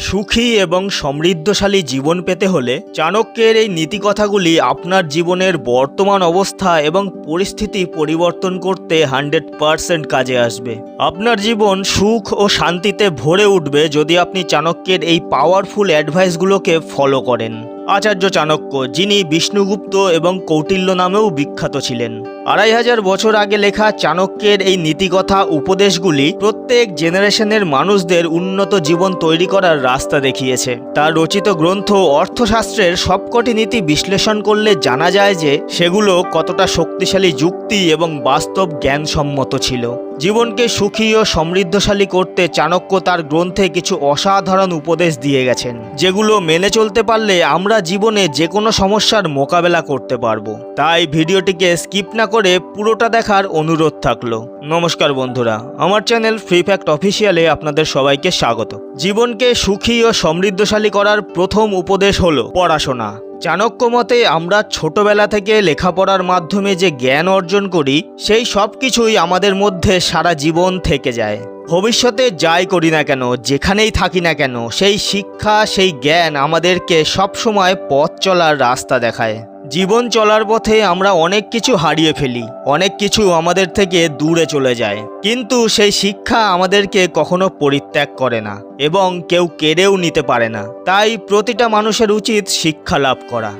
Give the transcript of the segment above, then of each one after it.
সুখী এবং সমৃদ্ধশালী জীবন পেতে হলে চাণক্যের এই নীতিকথাগুলি আপনার জীবনের বর্তমান অবস্থা এবং পরিস্থিতি পরিবর্তন করতে হান্ড্রেড পারসেন্ট কাজে আসবে। আপনার জীবন সুখ ও শান্তিতে ভরে উঠবে যদি আপনি চাণক্যের এই পাওয়ারফুল অ্যাডভাইসগুলোকে ফলো করেন। আচার্য চাণক্য যিনি বিষ্ণুগুপ্ত এবং কৌটিল্য নামেও বিখ্যাত ছিলেন। আড়াই হাজার বছর আগে লেখা চাণক্যের এই নীতিকথা উপদেশগুলি প্রত্যেক জেনারেশনের মানুষদের উন্নত জীবন তৈরি করার রাস্তা দেখিয়েছে। তার রচিত গ্রন্থ অর্থশাস্ত্রের সবকটি নীতি বিশ্লেষণ করলে জানা যায় যে সেগুলো কতটা শক্তিশালী যুক্তি এবং বাস্তব জ্ঞানসম্মত ছিল। জীবনকে সুখী ও সমৃদ্ধশালী করতে চাণক্য তার গ্রন্থে কিছু অসাধারণ উপদেশ দিয়ে গেছেন, যেগুলো মেনে চলতে পারলে আমরা জীবনে যে কোনো সমস্যার মোকাবেলা করতে পারব। তাই ভিডিওটিকে স্কিপ না করে পুরোটা দেখার অনুরোধ থাকল। নমস্কার বন্ধুরা, আমার চ্যানেল ফ্রি ফ্যাক্ট অফিসিয়ালে আপনাদের সবাইকে স্বাগত। জীবনকে সুখী ও সমৃদ্ধশালী করার প্রথম উপদেশ হলো পড়াশোনা। চাণক্য মতে আমরা ছোটবেলা থেকে লেখাপড়ার মাধ্যমে যে জ্ঞান অর্জন করি, সেই সব কিছুই আমাদের মধ্যে সারা জীবন থেকে যায়। ভবিষ্যতে যাই করি না কেন, যেখানেই থাকি না কেন, সেই শিক্ষা, সেই জ্ঞান আমাদেরকে সবসময় পথ চলার রাস্তা দেখায়। জীবন চলার পথে আমরা অনেক কিছু হারিয়ে ফেলি, অনেক কিছু আমাদের থেকে দূরে চলে যায়। কিন্তু সেই শিক্ষা আমাদেরকে কখনো পরিত্যাগ করে না এবং কেউ কেড়েও নিতে পারে না। তাই প্রতিটা মানুষের উচিত শিক্ষা লাভ করা।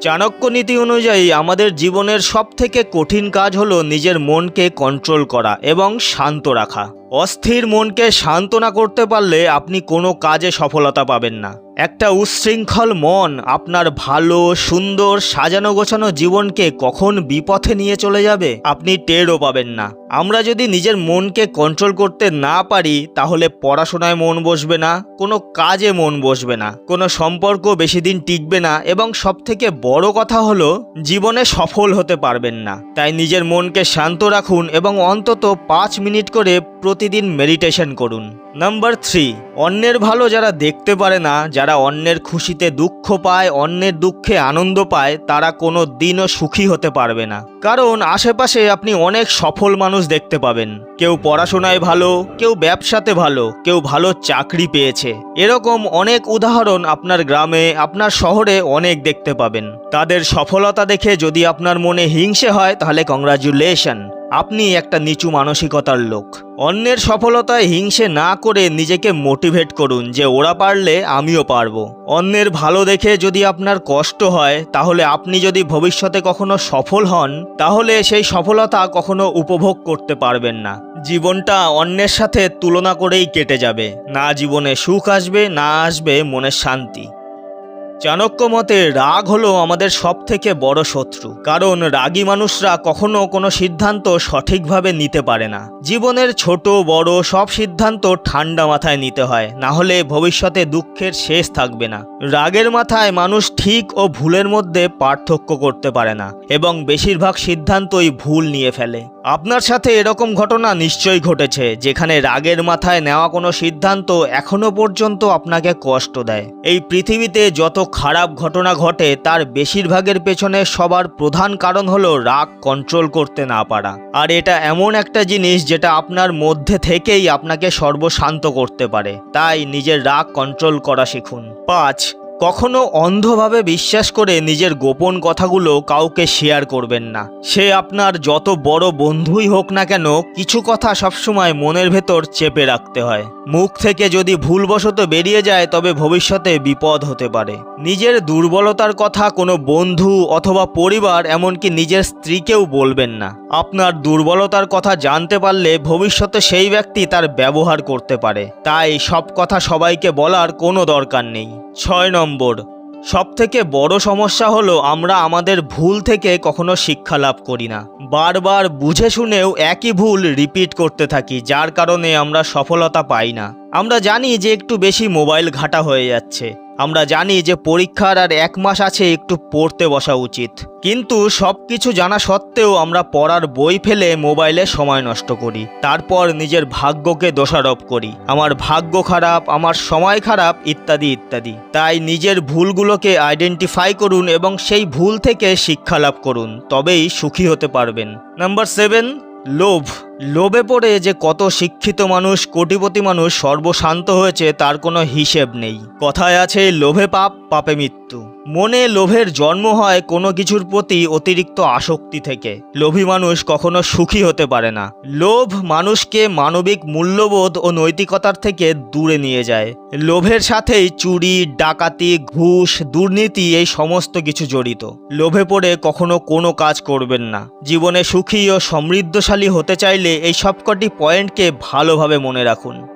চাণক্য নীতি অনুযায়ী আমাদের জীবনের সবথেকে কঠিন কাজ হলো নিজের মনকে কন্ট্রোল করা এবং শান্ত রাখা। অস্থির মনকে শান্ত না করতে পারলে আপনি কোনো কাজে সফলতা পাবেন না। একটা উচ্ছৃঙ্খল মন আপনার ভালো, সুন্দর, সাজানো গোছানো জীবনকে কখন বিপথে নিয়ে চলে যাবে? আপনি টেরও পাবেন না। আমরা যদি নিজের মনকে কন্ট্রোল করতে না পারি, তাহলে পড়াশোনায় মন বসবে না, কোনো কাজে মন বসবে না, কোনো সম্পর্ক বেশি দিন টিকবে না এবং সবথেকে বড় কথা হলো, জীবনে সফল হতে পারবেন না। তাই নিজের মনকে শান্ত রাখুন এবং অন্তত পাঁচ মিনিট করে প্রতিদিন মেডিটেশন করুন। নাম্বার থ্রি অন্যের ভালো যারা দেখতে পারে না যারা অন্যের খুশিতে দুঃখ পায়, অন্যের দুঃখে আনন্দ পায়, তারা কোনো দিনও সুখী হতে পারবে না। কারণ আশেপাশে আপনি অনেক সফল মানুষ দেখতে পাবেন। কেউ পড়াশোনায় ভালো, কেউ ব্যবসাতে ভালো, কেউ ভালো চাকরি পেয়েছে। এরকম অনেক উদাহরণ আপনার গ্রামে, আপনার শহরে অনেক দেখতে পাবেন। তাদের সফলতা দেখে যদি আপনার মনে হিংসে হয়, তাহলে কংগ্রাচুলেশন আপনি একটা নিচু মানসিকতার লোক। অন্যের সফলতায় হিংসে না করে নিজেকে মোটিভেট করুন যে ওরা পারলে আমিও পারব। অন্যের ভালো দেখে যদি আপনার কষ্ট হয়, তাহলে আপনি যদি ভবিষ্যতে কখনো সফল হন, তাহলে সেই সফলতা কখনো উপভোগ করতে পারবেন না। জীবনটা অন্যের সাথে তুলনা করেই কেটে যাবে। না জীবনে সুখ আসবে, না আসবে মনের শান্তি। চাণক্য মতে রাগ হলো আমাদের সব থেকে বড় শত্রু, কারণ রাগী মানুষরা কখনো কোনো সিদ্ধান্ত সঠিকভাবে নিতে পারে না। জীবনের ছোট, বড় সব সিদ্ধান্ত ঠান্ডা মাথায় নিতে হয়, না হলে ভবিষ্যতে দুঃখের শেষ থাকবে না। রাগের মাথায় মানুষ ঠিক ও ভুলের মধ্যে পার্থক্য করতে পারে না, এবং বেশিরভাগ সিদ্ধান্তই ভুল নিয়ে ফেলে। আপনার সাথে এরকম ঘটনা নিশ্চয়ই ঘটেছে, যেখানে রাগের মাথায় নেওয়া কোনো সিদ্ধান্ত এখনও পর্যন্ত আপনাকে কষ্ট দেয়। এই পৃথিবীতে যত খারাপ ঘটনা ঘটে, তার বেশিরভাগের পেছনে সবার প্রধান কারণ হলো রাগ কন্ট্রোল করতে না পারা। আর এটা এমন একটা জিনিস যেটা আপনার মধ্যে থেকেই আপনাকে সর্বশান্ত করতে পারে। তাই নিজের রাগ কন্ট্রোল করা শিখুন। পাঁচ কখনো অন্ধভাবে বিশ্বাস করে নিজের গোপন কথাগুলো কাউকে শেয়ার করবেন না। সে আপনার যত বড় বন্ধুই হোক না কেন, কিছু কথা সবসময় মনের ভেতর চেপে রাখতে হয়। মুখ থেকে যদি ভুলবশত বেরিয়ে যায়, তবে ভবিষ্যতে বিপদ হতে পারে। নিজের দুর্বলতার কথা কোনো বন্ধু অথবা পরিবার, এমনকি নিজের স্ত্রীকেও বলবেন না। আপনার দুর্বলতার কথা জানতে পারলে ভবিষ্যতে সেই ব্যক্তি তার ব্যবহার করতে পারে। তাই সব কথা সবাইকে বলার কোনো দরকার নেই। ছয় নম্বর, সবথেকে বড় সমস্যা হলো আমরা আমাদের ভুল থেকে কখনো শিক্ষা লাভ করি না। বারবার বুঝে শুনেও একই ভুল রিপিট করতে থাকি, যার কারণে আমরা সফলতা পাই না। আমরা জানি যে একটু বেশি মোবাইল ঘাটা হয়ে যাচ্ছে। আমরা জানি যে পরীক্ষার আর এক মাস আছে একটু পড়তে বসা উচিত। কিন্তু সব কিছু জানা সত্ত্বেও আমরা পড়ার বই ফেলে মোবাইলে সময় নষ্ট করি। তারপর নিজের ভাগ্যকে দোষারোপ করি। আমার ভাগ্য খারাপ, আমার সময় খারাপ, ইত্যাদি ইত্যাদি। তাই নিজের ভুলগুলোকে আইডেন্টিফাই করুন এবং সেই ভুল থেকে শিক্ষা লাভ করুন। তবেই সুখী হতে পারবেন। নাম্বার সেভেন লোভ। লোভে পড়ে যে কত শিক্ষিত মানুষ, কোটিপতি মানুষ সর্বশান্ত হয়েছে, তার কোনো হিসেব নেই। কথায় আছে, লোভে পাপ, পাপে মৃত্যু। মনে লোভের জন্ম হয় কোনো কিছুর প্রতি অতিরিক্ত আসক্তি থেকে। লোভী মানুষ কখনো সুখী হতে পারে না। লোভ মানুষকে মানবিক মূল্যবোধ ও নৈতিকতার থেকে দূরে নিয়ে যায়। লোভের সাথেই চুরি, ডাকাতি, ঘুষ, দুর্নীতি এই সমস্ত কিছু জড়িত। লোভে পড়ে কখনো কোনো কাজ করবেন না। জীবনে সুখী ও সমৃদ্ধশালী হতে চাইলে এই সবকটি পয়েন্টকে ভালোভাবে মনে রাখুন।